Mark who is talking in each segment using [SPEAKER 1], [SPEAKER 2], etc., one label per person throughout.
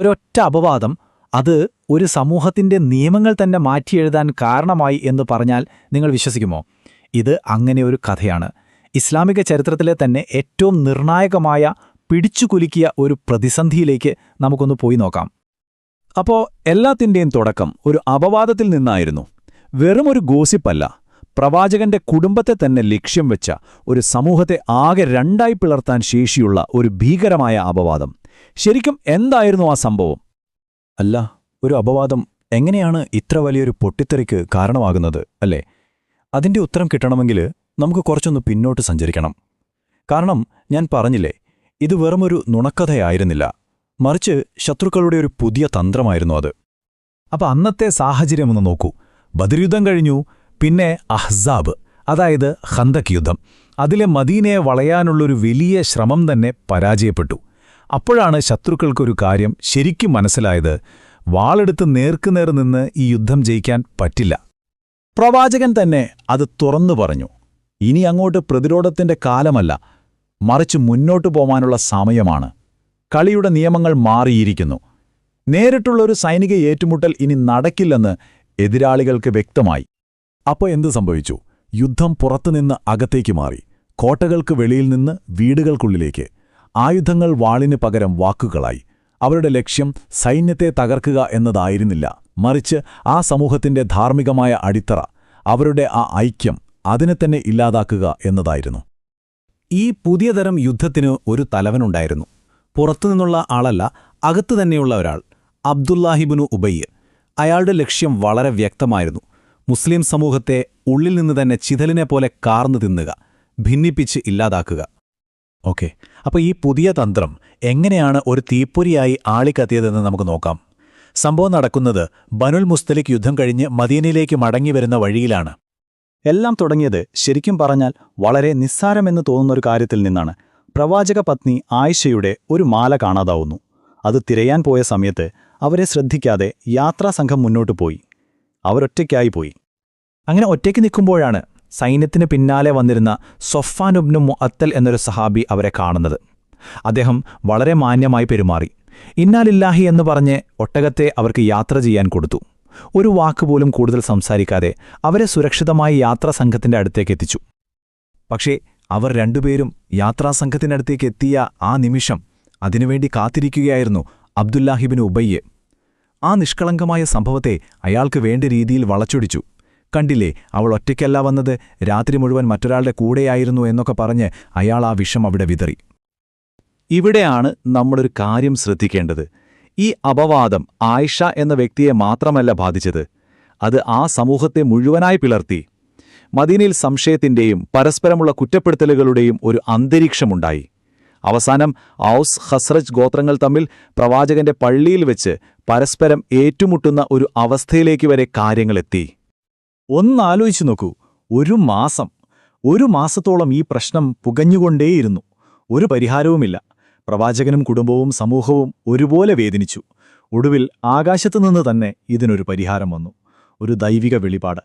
[SPEAKER 1] ഒരൊറ്റ അപവാദം അത് ഒരു സമൂഹത്തിന്റെ നിയമങ്ങൾ തന്നെ മാറ്റിയെഴുതാൻ കാരണമായി എന്ന് പറഞ്ഞാൽ നിങ്ങൾ വിശ്വസിക്കുമോ? ഇത് അങ്ങനെ ഒരു കഥയാണ്. ഇസ്ലാമിക ചരിത്രത്തിലെ തന്നെ ഏറ്റവും നിർണായകമായ പിടിച്ചുകുലുക്കിയ ഒരു പ്രതിസന്ധിയിലേക്ക് നമുക്കൊന്ന് പോയി നോക്കാം.
[SPEAKER 2] അപ്പോൾ എല്ലാത്തിന്റെയും തുടക്കം ഒരു അപവാദത്തിൽ നിന്നായിരുന്നു. വെറുമൊരു ഗോസിപ്പല്ല പ്രവാചകന്റെ കുടുംബത്തെ തന്നെ ലക്ഷ്യം വെച്ച ഒരു സമൂഹത്തെ ആകെ രണ്ടായി പിളർത്താൻ ശേഷിയുള്ള ഒരു ഭീകരമായ അപവാദം. ശരിക്കും എന്തായിരുന്നു ആ സംഭവം? അല്ല ഒരു അപവാദം എങ്ങനെയാണ് ഇത്ര വലിയൊരു പൊട്ടിത്തെറിക്ക് കാരണമാകുന്നത് അല്ലേ? അതിന്റെ ഉത്തരം കിട്ടണമെങ്കിൽ നമുക്ക് കുറച്ചൊന്ന് പിന്നോട്ട് സഞ്ചരിക്കണം. കാരണം ഞാൻ പറഞ്ഞില്ലേ ഇത് വെറുമൊരു നുണക്കഥയായിരുന്നില്ല. മറിച്ച് ശത്രുക്കളുടെ ഒരു പുതിയ തന്ത്രമായിരുന്നു അത്.
[SPEAKER 1] അപ്പൊ അന്നത്തെ സാഹചര്യമൊന്ന് നോക്കൂ. ബദർയുദ്ധം കഴിഞ്ഞു പിന്നെ അഹ്സാബ് അതായത് ഹന്തക് യുദ്ധം. അതിലെ മദീനയെ വളയാനുള്ളൊരു വലിയ ശ്രമം തന്നെ പരാജയപ്പെട്ടു. അപ്പോഴാണ് ശത്രുക്കൾക്കൊരു കാര്യം ശരിക്കും മനസ്സിലായത്. വാളെടുത്ത് നേർക്കുനേർ നിന്ന് ഈ യുദ്ധം ജയിക്കാൻ പറ്റില്ല.
[SPEAKER 2] പ്രവാചകൻ തന്നെ അത് തുറന്നു പറഞ്ഞു. ഇനി അങ്ങോട്ട് പ്രതിരോധത്തിന്റെ കാലമല്ല. മറിച്ച് മുന്നോട്ടു പോവാനുള്ള സമയമാണ്. കളിയുടെ നിയമങ്ങൾ മാറിയിരിക്കുന്നു. നേരിട്ടുള്ളൊരു സൈനിക ഏറ്റുമുട്ടൽ ഇനി നടക്കില്ലെന്ന് എതിരാളികൾക്ക് വ്യക്തമായി. അപ്പോൾ എന്തു സംഭവിച്ചു? യുദ്ധം പുറത്തുനിന്ന് അകത്തേക്ക് മാറി. കോട്ടകൾക്ക് വെളിയിൽ നിന്ന് വീടുകൾക്കുള്ളിലേക്ക്. ആയുധങ്ങൾ വാളിന് പകരം വാക്കുകളായി. അവരുടെ ലക്ഷ്യം സൈന്യത്തെ തകർക്കുക എന്നതായിരുന്നില്ല. മറിച്ച് ആ സമൂഹത്തിന്റെ ധാർമ്മികമായ അടിത്തറ അവരുടെ ആ ഐക്യം അതിനെ തന്നെ ഇല്ലാതാക്കുക എന്നതായിരുന്നു.
[SPEAKER 1] ഈ പുതിയ തരം യുദ്ധത്തിന് ഒരു തലവനുണ്ടായിരുന്നു. പുറത്തുനിന്നുള്ള ആളല്ല അകത്തു തന്നെയുള്ള ഒരാൾ അബ്ദുല്ലാഹിബിനു ഉബയ്യ് അയാളുടെ ലക്ഷ്യം വളരെ വ്യക്തമായിരുന്നു. മുസ്ലിം സമൂഹത്തെ ഉള്ളിൽ നിന്ന് തന്നെ ചിതലിനെ പോലെ കാർന്നു തിന്നുക ഭിന്നിപ്പിച്ച് ഇല്ലാതാക്കുക.
[SPEAKER 2] ഓക്കെ. അപ്പോൾ ഈ പുതിയ തന്ത്രം എങ്ങനെയാണ് ഒരു തീപ്പൊരിയായി ആളിക്കത്തിയതെന്ന് നമുക്ക് നോക്കാം. സംഭവം നടക്കുന്നത് ബനുൽ മുസ്തലിക് യുദ്ധം കഴിഞ്ഞ് മദീനയിലേക്ക് മടങ്ങിവരുന്ന വഴിയിലാണ്.
[SPEAKER 1] എല്ലാം തുടങ്ങിയത് ശരിക്കും പറഞ്ഞാൽ വളരെ നിസ്സാരമെന്ന് തോന്നുന്നൊരു കാര്യത്തിൽ നിന്നാണ്. പ്രവാചക പത്നി ആയിഷയുടെ ഒരു മാല കാണാതാവുന്നു. അത് തിരയാൻ പോയ സമയത്ത് അവരെ ശ്രദ്ധിക്കാതെ യാത്രാസംഘം മുന്നോട്ടു പോയി. അവരൊറ്റയ്ക്കായി പോയി. അങ്ങനെ ഒറ്റയ്ക്ക് നിൽക്കുമ്പോഴാണ് സൈന്യത്തിന് പിന്നാലെ വന്നിരുന്ന സൊഫാനുബ്നു മുഅത്തൽ എന്നൊരു സഹാബി അവരെ കാണുന്നത്. അദ്ദേഹം വളരെ മാന്യമായി പെരുമാറി. ഇന്നാലില്ലാഹി എന്ന് പറഞ്ഞ് ഒട്ടകത്തെ അവർക്ക് യാത്ര ചെയ്യാൻ കൊടുത്തു. ഒരു വാക്കുപോലും കൂടുതൽ സംസാരിക്കാതെ അവരെ സുരക്ഷിതമായി യാത്രാ സംഘത്തിന്റെ അടുത്തേക്ക് എത്തിച്ചു. പക്ഷേ അവർ രണ്ടുപേരും യാത്രാ സംഘത്തിനടുത്തേക്ക് എത്തിയ ആ നിമിഷം അതിനുവേണ്ടി കാത്തിരിക്കുകയായിരുന്നു അബ്ദുല്ലാഹിബിന് ഉബയ്യെ ആ നിഷ്കളങ്കമായ സംഭവത്തെ അയാൾക്ക് വേണ്ട രീതിയിൽ വളച്ചൊടിച്ചു. കണ്ടില്ലേ അവൾ ഒറ്റയ്ക്കല്ല വന്നത് രാത്രി മുഴുവൻ മറ്റൊരാളുടെ കൂടെയായിരുന്നു എന്നൊക്കെ പറഞ്ഞ് അയാൾ ആ വിഷം അവിടെ വിതറി. ഇവിടെയാണ് നമ്മളൊരു കാര്യം ശ്രദ്ധിക്കേണ്ടത്. ഈ അപവാദം ആയിഷ എന്ന വ്യക്തിയെ മാത്രമല്ല ബാധിച്ചത്. അത് ആ സമൂഹത്തെ മുഴുവനായി പിളർത്തി. മദീനയിൽ സംശയത്തിന്റെയും പരസ്പരമുള്ള കുറ്റപ്പെടുത്തലുകളുടെയും ഒരു അന്തരീക്ഷമുണ്ടായി. അവസാനം ഔസ് ഹസ്രജ് ഗോത്രങ്ങൾ തമ്മിൽ പ്രവാചകന്റെ പള്ളിയിൽ വെച്ച് പരസ്പരം ഏറ്റുമുട്ടുന്ന ഒരു അവസ്ഥയിലേക്ക് വരെ കാര്യങ്ങളെത്തി. ഒന്നാലോചിച്ചു നോക്കൂ. ഒരു മാസം ഒരു മാസത്തോളം ഈ പ്രശ്നം പുകഞ്ഞുകൊണ്ടേയിരുന്നു. ഒരു പരിഹാരവുമില്ല. പ്രവാചകനും കുടുംബവും സമൂഹവും ഒരുപോലെ വേദനിച്ചു. ഒടുവിൽ ആകാശത്തുനിന്ന് തന്നെ ഇതിനൊരു പരിഹാരം വന്നു. ഒരു ദൈവിക വെളിപാട്.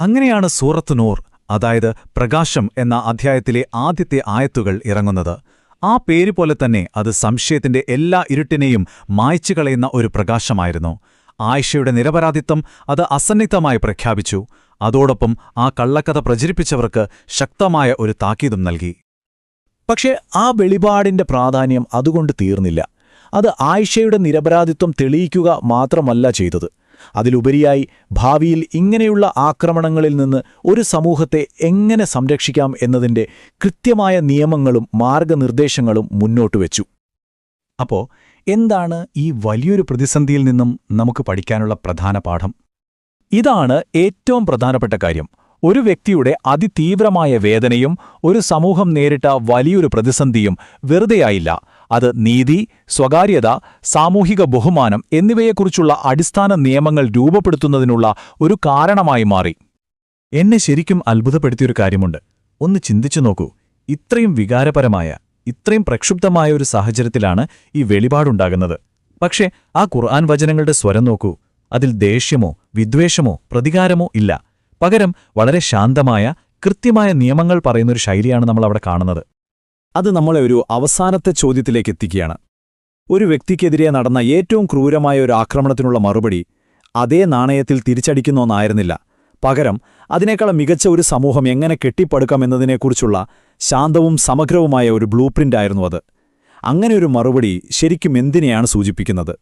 [SPEAKER 1] അങ്ങനെയാണ് സൂറത്ത് നൂർ അതായത് പ്രകാശം എന്ന അധ്യായത്തിലെ ആദ്യത്തെ ആയത്തുകൾ ഇറങ്ങുന്നത്. ആ പേര് പോലെ തന്നെ അത് സംശയത്തിന്റെ എല്ലാ ഇരുട്ടിനെയും മായ്ച്ചു കളയുന്ന ഒരു പ്രകാശമായിരുന്നു. ആയിഷയുടെ നിരപരാധിത്വം അത് അസന്നിഗ്ധമായി പ്രഖ്യാപിച്ചു. അതോടൊപ്പം ആ കള്ളക്കഥ പ്രചരിപ്പിച്ചവർക്ക് ശക്തമായ ഒരു താക്കീതും നൽകി. പക്ഷേ ആ വെളിപാടിന്റെ പ്രാധാന്യം അതുകൊണ്ട് തീർന്നില്ല. അത് ആയിഷയുടെ നിരപരാധിത്വം തെളിയിക്കുക മാത്രമല്ല ചെയ്തത്. അതിലുപരിയായി ഭാവിയിൽ ഇങ്ങനെയുള്ള ആക്രമണങ്ങളിൽ നിന്ന് ഒരു സമൂഹത്തെ എങ്ങനെ സംരക്ഷിക്കാം എന്നതിന്റെ കൃത്യമായ നിയമങ്ങളും മാർഗനിർദ്ദേശങ്ങളും മുന്നോട്ടുവെച്ചു. അപ്പോ എന്താണ് ഈ വലിയൊരു പ്രതിസന്ധിയിൽ നിന്നും നമുക്ക് പഠിക്കാനുള്ള പ്രധാന പാഠം? ഇതാണ് ഏറ്റവും പ്രധാനപ്പെട്ട കാര്യം. ഒരു വ്യക്തിയുടെ അതിതീവ്രമായ വേദനയും ഒരു സമൂഹം നേരിട്ട വലിയൊരു പ്രതിസന്ധിയും വെറുതെയായില്ല. അത് നീതി സ്വകാര്യത സാമൂഹിക ബഹുമാനം എന്നിവയെക്കുറിച്ചുള്ള അടിസ്ഥാന നിയമങ്ങൾ രൂപപ്പെടുത്തുന്നതിനുള്ള ഒരു കാരണമായി മാറി. എന്നെ ശരിക്കും അത്ഭുതപ്പെടുത്തിയൊരു കാര്യമുണ്ട്. ഒന്ന് ചിന്തിച്ചു നോക്കൂ. ഇത്രയും വികാരപരമായ ഇത്രയും പ്രക്ഷുബ്ധമായ ഒരു സാഹചര്യത്തിലാണ് ഈ വെളിപാടുണ്ടാകുന്നത്. പക്ഷേ ആ ഖുർആൻ വചനങ്ങളുടെ സ്വരം നോക്കൂ. അതിൽ ദേഷ്യമോ വിദ്വേഷമോ പ്രതികാരമോ ഇല്ല. പകരം വളരെ ശാന്തമായ കൃത്യമായ നിയമങ്ങൾ പറയുന്നൊരു ശൈലിയാണ് നമ്മൾ അവിടെ കാണുന്നത്. അത് നമ്മളെ ഒരു അവസാനത്തെ ചോദ്യത്തിലേക്ക് എത്തിക്കുകയാണ്.
[SPEAKER 3] ഒരു വ്യക്തിക്കെതിരെ നടന്ന ഏറ്റവും ക്രൂരമായ ഒരു ആക്രമണത്തിനുള്ള മറുപടി അതേ നാണയത്തിൽ തിരിച്ചടിക്കുന്നൊന്നായിരുന്നില്ല. പകരം അതിനേക്കാൾ മികച്ച ഒരു സമൂഹം എങ്ങനെ കെട്ടിപ്പടുക്കാം എന്നതിനെക്കുറിച്ചുള്ള ശാന്തവും സമഗ്രവുമായ ഒരു ബ്ലൂ ആയിരുന്നു അത് അങ്ങനെയൊരു മറുപടി ശരിക്കും എന്തിനെയാണ് സൂചിപ്പിക്കുന്നത്?